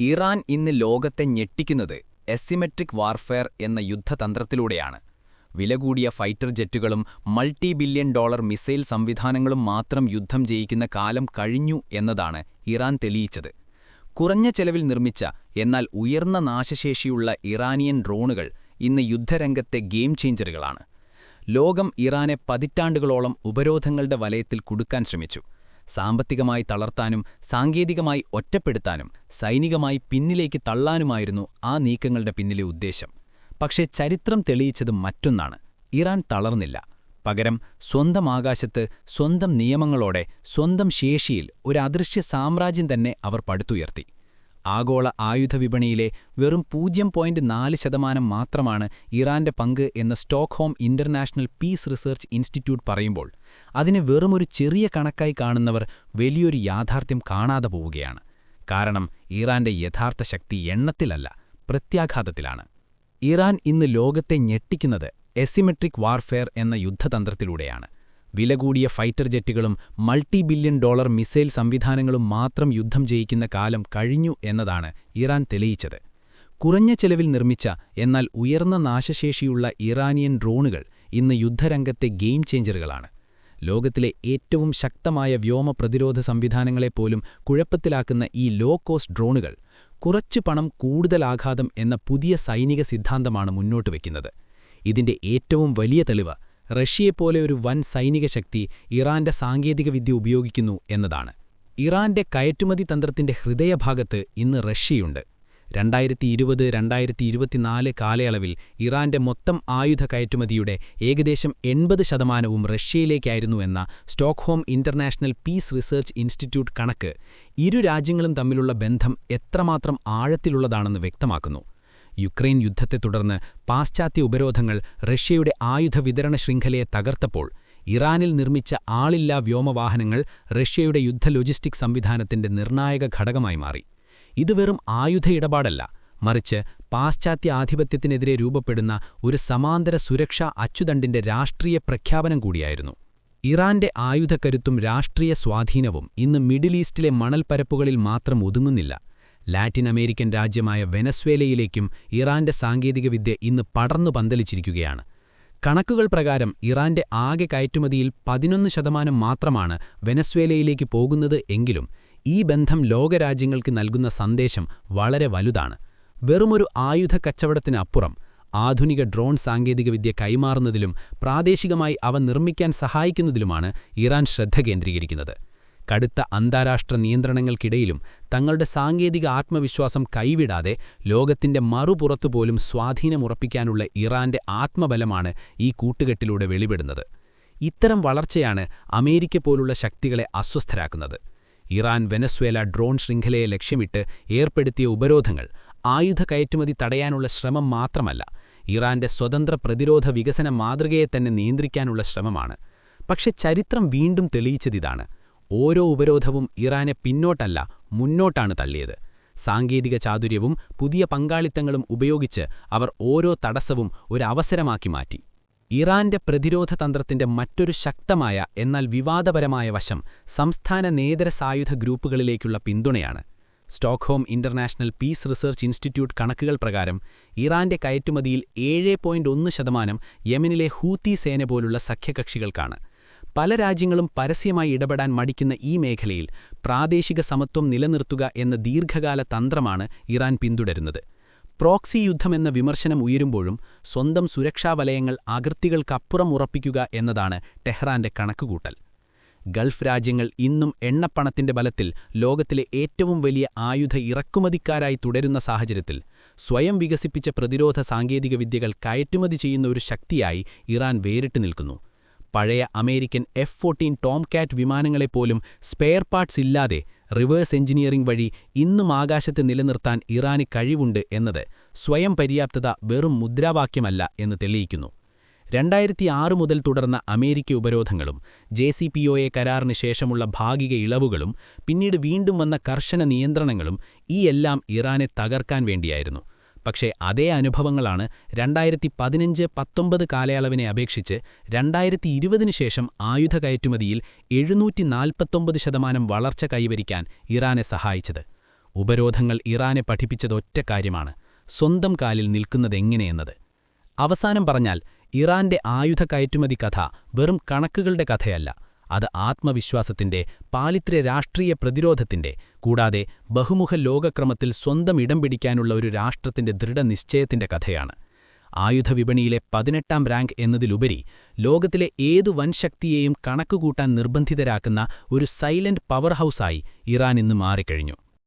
Iran ഇന്ന് ലോകത്തെ ഞെട്ടിക്കുന്നത് asymmetric warfare എന്ന യുദ്ധതന്ത്രത്തിലൂടെയാണ്. വിലകൂടിയ ഫൈറ്റർ ജെറ്റുകളും മൾട്ടി ബില്യൺ ഡോളർ മിസൈൽ സംവിധാനങ്ങളും മാത്രം യുദ്ധം ജയിക്കുന്ന കാലം കഴിഞ്ഞു എന്നതാണ് ഇറാൻ തെളിയിച്ചത്. കുറഞ്ഞ ചെലവിൽ നിർമ്മിച്ച എന്നാൽ ഉയർന്ന നാശശേഷിയുള്ള ഇറാനിയൻ ഡ്രോണുകൾ ഇന്ന് യുദ്ധരംഗത്തെ ഗെയിം ചേഞ്ചറുകളാണ് ലോകം ഇറാനെ പതിറ്റാണ്ടുകളോളം ഉപരോധങ്ങളുടെ വലയത്തിൽ കുടുക്കാൻ ശ്രമിച്ചു. സാമ്പത്തികമായി തളർത്താനും സാങ്കേതികമായി ഒറ്റപ്പെടുത്താനും സൈനികമായി പിന്നിലേക്ക് തള്ളാനുമായിരുന്നു ആ നീക്കങ്ങളുടെ പിന്നിലെ ഉദ്ദേശം. പക്ഷേ ചരിത്രം തെളിയിച്ചത് മറ്റൊന്നാണ്. ഇറാൻ തളർന്നില്ല. പകരം സ്വന്തം ആകാശത്ത് സ്വന്തം നിയമങ്ങളോടെ സ്വന്തം ശേഷിയിൽ ഒരു അദൃശ്യ സാമ്രാജ്യം തന്നെ അവർ പടുത്തുയർത്തി. ആഗോള ആയുധ വിപണിയിലെ വെറും പൂജ്യം പോയിന്റ് നാല് ശതമാനം മാത്രമാണ് ഇറാന്റെ പങ്ക് എന്ന് Stockholm International Peace Research Institute പറയുമ്പോൾ അതിനെ വെറുമൊരു ചെറിയ കണക്കായി കാണുന്നവർ വലിയൊരു യാഥാർത്ഥ്യം കാണാതെ പോവുകയാണ്. കാരണം ഇറാന്റെ യഥാർത്ഥ ശക്തി എണ്ണത്തിലല്ല പ്രത്യാഘാതത്തിലാണ്. ഇറാൻ ഇന്ന് ലോകത്തെ ഞെട്ടിക്കുന്നത് എസിമെട്രിക് വാർഫെയർ എന്ന യുദ്ധതന്ത്രത്തിലൂടെയാണ്. വില കൂടിയ ഫൈറ്റർ ജെറ്റുകളും മൾട്ടി ബില്യൺ ഡോളർ മിസൈൽ സംവിധാനങ്ങളും മാത്രം യുദ്ധം ജയിക്കുന്ന കാലം കഴിഞ്ഞു എന്നതാണ് ഇറാൻ തെളിയിച്ചത്. കുറഞ്ഞ ചെലവിൽ നിർമ്മിച്ച എന്നാൽ ഉയർന്ന നാശശേഷിയുള്ള ഇറാനിയൻ ഡ്രോണുകൾ ഇന്ന് യുദ്ധരംഗത്തെ ഗെയിം ചേഞ്ചറുകളാണ്. ലോകത്തിലെ ഏറ്റവും ശക്തമായ വ്യോമ പ്രതിരോധ സംവിധാനങ്ങളെപ്പോലും കുഴപ്പത്തിലാക്കുന്ന ഈ ലോ കോസ്റ്റ് ഡ്രോണുകൾ കുറച്ചു പണം കൂടുതൽ ആഘാതം എന്ന പുതിയ സൈനിക സിദ്ധാന്തമാണ് മുന്നോട്ട് വയ്ക്കുന്നത് ഇതിന്റെ ഏറ്റവും വലിയ തെളിവ് റഷ്യയെപ്പോലെ ഒരു വൻ സൈനിക ശക്തി ഇറാന്റെ സാങ്കേതികവിദ്യ ഉപയോഗിക്കുന്നു എന്നതാണ്. ഇറാന്റെ കയറ്റുമതി തന്ത്രത്തിന്റെ ഹൃദയഭാഗത്ത് ഇന്ന് റഷ്യയുണ്ട്. രണ്ടായിരത്തി ഇരുപത് രണ്ടായിരത്തി ഇരുപത്തിനാല് കാലയളവിൽ ഇറാന്റെ മൊത്തം ആയുധ കയറ്റുമതിയുടെ ഏകദേശം എൺപത് ശതമാനവും റഷ്യയിലേക്കായിരുന്നു എന്ന Stockholm International Peace Research Institute കണക്ക് ഇരു രാജ്യങ്ങളും തമ്മിലുള്ള ബന്ധം എത്രമാത്രം ആഴത്തിലുള്ളതാണെന്ന് വ്യക്തമാക്കുന്നു. യുക്രൈൻ യുദ്ധത്തെ തുടർന്ന് പാശ്ചാത്യ ഉപരോധങ്ങൾ റഷ്യയുടെ ആയുധ വിതരണ ശൃംഖലയെ തകർത്തപ്പോൾ ഇറാനിൽ നിർമ്മിച്ച ആളില്ലാ വ്യോമവാഹനങ്ങൾ റഷ്യയുടെ യുദ്ധ ലോജിസ്റ്റിക് സംവിധാനത്തിന്റെ നിർണായക ഘടകമായി മാറി. ഇത് വെറും ആയുധ ഇടപാടല്ല മറിച്ച് പാശ്ചാത്യ ആധിപത്യത്തിനെതിരെ രൂപപ്പെടുന്ന ഒരു സമാന്തര സുരക്ഷാ അച്ചുതണ്ടിന്റെ രാഷ്ട്രീയ പ്രഖ്യാപനം കൂടിയായിരുന്നു. ഇറാന്റെ ആയുധക്കരുത്തും രാഷ്ട്രീയ സ്വാധീനവും ഇന്ന് മിഡിൽ ഈസ്റ്റിലെ മണൽപ്പരപ്പുകളിൽ മാത്രം ഒതുങ്ങുന്നില്ല. ലാറ്റിൻ അമേരിക്കൻ രാജ്യമായ വെനസ്വേലയിലേക്കും ഇറാന്റെ സാങ്കേതികവിദ്യ ഇന്ന് പടർന്നു പന്തലിച്ചിരിക്കുകയാണ്. കണക്കുകൾ പ്രകാരം ഇറാന്റെ ആകെ കയറ്റുമതിയിൽ പതിനൊന്ന് ശതമാനം മാത്രമാണ് വെനസ്വേലയിലേക്ക് പോകുന്നത് എങ്കിലും ഈ ബന്ധം ലോകരാജ്യങ്ങൾക്ക് നൽകുന്ന സന്ദേശം വളരെ വലുതാണ്. വെറുമൊരു ആയുധ കച്ചവടത്തിനപ്പുറം ആധുനിക ഡ്രോൺ സാങ്കേതികവിദ്യ കൈമാറുന്നതിലും പ്രാദേശികമായി അവ നിർമ്മിക്കാൻ സഹായിക്കുന്നതിലുമാണ് ഇറാൻ ശ്രദ്ധ കേന്ദ്രീകരിക്കുന്നത്. കടുത്ത അന്താരാഷ്ട്ര നിയന്ത്രണങ്ങൾക്കിടയിലും തങ്ങളുടെ സാങ്കേതിക ആത്മവിശ്വാസം കൈവിടാതെ ലോകത്തിന്റെ മറുപുറത്തുപോലും സ്വാധീനമുറപ്പിക്കാനുള്ള ഇറാന്റെ ആത്മബലമാണ് ഈ കൂട്ടുകെട്ടിലൂടെ വെളിപ്പെടുന്നത്. ഇത്തരം വളർച്ചയാണ് അമേരിക്ക പോലുള്ള ശക്തികളെ അസ്വസ്ഥരാക്കുന്നത്. ഇറാൻ വെനസ്വേല ഡ്രോൺ ശൃംഖലയെ ലക്ഷ്യമിട്ട് ഏർപ്പെടുത്തിയ ഉപരോധങ്ങൾ ആയുധ കയറ്റുമതി തടയാനുള്ള ശ്രമം മാത്രമല്ല ഇറാന്റെ സ്വതന്ത്ര പ്രതിരോധ വികസന മാതൃകയെ തന്നെ നിയന്ത്രിക്കാനുള്ള ശ്രമമാണ്. പക്ഷെ ചരിത്രം വീണ്ടും തെളിയിച്ചതിതാണ്. ഓരോ ഉപരോധവും ഇറാനെ പിന്നോട്ടല്ല മുന്നോട്ടാണ് തള്ളിയത്. സാങ്കേതിക ചാതുര്യവും പുതിയ പങ്കാളിത്തങ്ങളും ഉപയോഗിച്ച് അവർ ഓരോ തടസ്സവും ഒരു അവസരമാക്കി മാറ്റി. ഇറാന്റെ പ്രതിരോധ തന്ത്രത്തിന്റെ മറ്റൊരു ശക്തമായ എന്നാൽ വിവാദപരമായ വശം സംസ്ഥാന നേതര സായുധ ഗ്രൂപ്പുകളിലേക്കുള്ള പിന്തുണയാണ്. Stockholm International Peace Research Institute കണക്കുകൾ പ്രകാരം ഇറാന്റെ കയറ്റുമതിയിൽ ഏഴ് ശതമാനം യമനിലെ ഹൂത്തി സേന പോലുള്ള സഖ്യകക്ഷികൾക്കാണ്. പല രാജ്യങ്ങളും പരസ്യമായി ഇടപെടാൻ മടിക്കുന്ന ഈ മേഖലയിൽ പ്രാദേശിക സമത്വം നിലനിർത്തുക എന്ന ദീർഘകാല തന്ത്രമാണ് ഇറാൻ പിന്തുടരുന്നത്. പ്രോക്സി യുദ്ധമെന്ന വിമർശനം ഉയരുമ്പോഴും സ്വന്തം സുരക്ഷാ വലയങ്ങൾ അതിർത്തികൾക്കപ്പുറം ഉറപ്പിക്കുക എന്നതാണ് ടെഹ്റാന്റെ കണക്കുകൂട്ടൽ. ഗൾഫ് രാജ്യങ്ങൾ ഇന്നും എണ്ണപ്പണത്തിന്റെ ബലത്തിൽ ലോകത്തിലെ ഏറ്റവും വലിയ ആയുധ ഇറക്കുമതിക്കാരായി തുടരുന്ന സാഹചര്യത്തിൽ സ്വയം വികസിപ്പിച്ച പ്രതിരോധ സാങ്കേതികവിദ്യകൾ കയറ്റുമതി ചെയ്യുന്ന ഒരു ശക്തിയായി ഇറാൻ വേറിട്ട് നിൽക്കുന്നു. പഴയ American F fourteen Tomcat വിമാനങ്ങളെപ്പോലും സ്പെയർ പാർട്സ് ഇല്ലാതെ റിവേഴ്സ് എഞ്ചിനീയറിംഗ് വഴി ഇന്നും ആകാശത്ത് നിലനിർത്താൻ ഇറാന് കഴിവുണ്ട് എന്നത് സ്വയം പര്യാപ്തത വെറും മുദ്രാവാക്യമല്ല എന്ന് തെളിയിക്കുന്നു. രണ്ടായിരത്തി ആറ് മുതൽ തുടർന്ന America ഉപരോധങ്ങളും J C P O A കരാറിന് ശേഷമുള്ള ഭാഗിക ഇളവുകളും പിന്നീട് വീണ്ടും വന്ന കർശന നിയന്ത്രണങ്ങളും ഈ എല്ലാം ഇറാനെ തകർക്കാൻ വേണ്ടിയായിരുന്നു. പക്ഷേ അതേ അനുഭവങ്ങളാണ് രണ്ടായിരത്തി പതിനഞ്ച് പത്തൊമ്പത് കാലയളവിനെ അപേക്ഷിച്ച് രണ്ടായിരത്തി ഇരുപതിനു ശേഷം ആയുധ കയറ്റുമതിയിൽ എഴുന്നൂറ്റി നാൽപ്പത്തൊമ്പത് ശതമാനം വളർച്ച കൈവരിക്കാൻ ഇറാനെ സഹായിച്ചത്. ഉപരോധങ്ങൾ ഇറാനെ പഠിപ്പിച്ചത് ഒറ്റ കാര്യമാണ് സ്വന്തം കാലിൽ നിൽക്കുന്നതെങ്ങനെയെന്നത് അവസാനം പറഞ്ഞാൽ ഇറാന്റെ ആയുധ കയറ്റുമതി കഥ വെറും കണക്കുകളുടെ കഥയല്ല അത് ആത്മവിശ്വാസത്തിന്റെ പാലിത്ര്യ രാഷ്ട്രീയ പ്രതിരോധത്തിന്റെ കൂടാതെ ബഹുമുഖ ലോകക്രമത്തിൽ സ്വന്തം ഇടം പിടിക്കാനുള്ള ഒരു രാഷ്ട്രത്തിന്റെ ദൃഢനിശ്ചയത്തിന്റെ കഥയാണ്. ആയുധവിപണിയിലെ പതിനെട്ടാം റാങ്ക് എന്നതിലുപരി ലോകത്തിലെ ഏതു വൻശക്തിയെയും കണക്കുകൂട്ടാൻ നിർബന്ധിതരാക്കുന്ന ഒരു സൈലന്റ് പവർ ഹൗസായി ഇറാൻ ഇന്ന് മാറിക്കഴിഞ്ഞു.